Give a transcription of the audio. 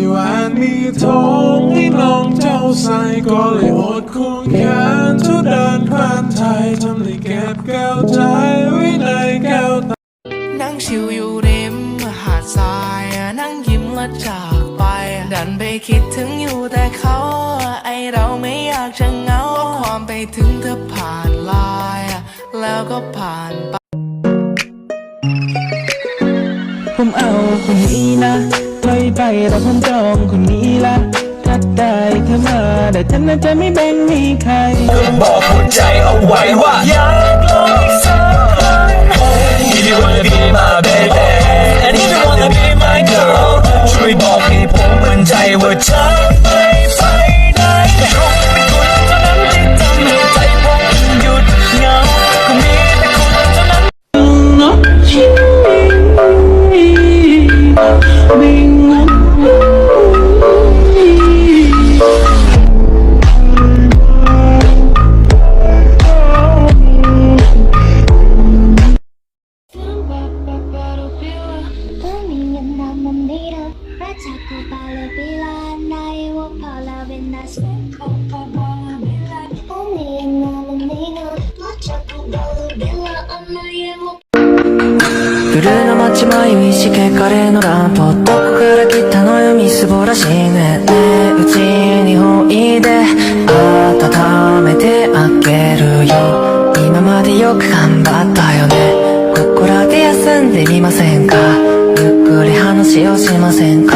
มีแหวนมีทองให้น้องเจ้าใส่ก็เลยอดควงแขนทุเดินผ่านไทยทำให้เก็บแก้วใจไว้ในแก้วตานั่งชิวอยู่ริมหาดทรายนั่งยิ้มและจากไป ดันไปคิดถึงอยู่แต่เขาไอเราไม่อยากจะเหงาความไปถึงเธอผ่านลายแล้วก็ผ่านไปผมเอาคนนี้นะ ลอยไปแล้วผมจองคนนี้ละถ้าได้เธอมาแต่ฉันน่าจะไม่แบ่งให้ใคร บอกหัวใจเอาไว้ว่าอยากลอง manira At ako pala bila Naiwapala Venas Tumingin na manira At ako pala bila Naiwapala ブルーの街迷いしけカレーのランプどこから来たのよみすぼらしいね。うちにおいで温めてあげるよ。今までよく頑張ったよね。ここらで休んでみませんか？話をしませんか？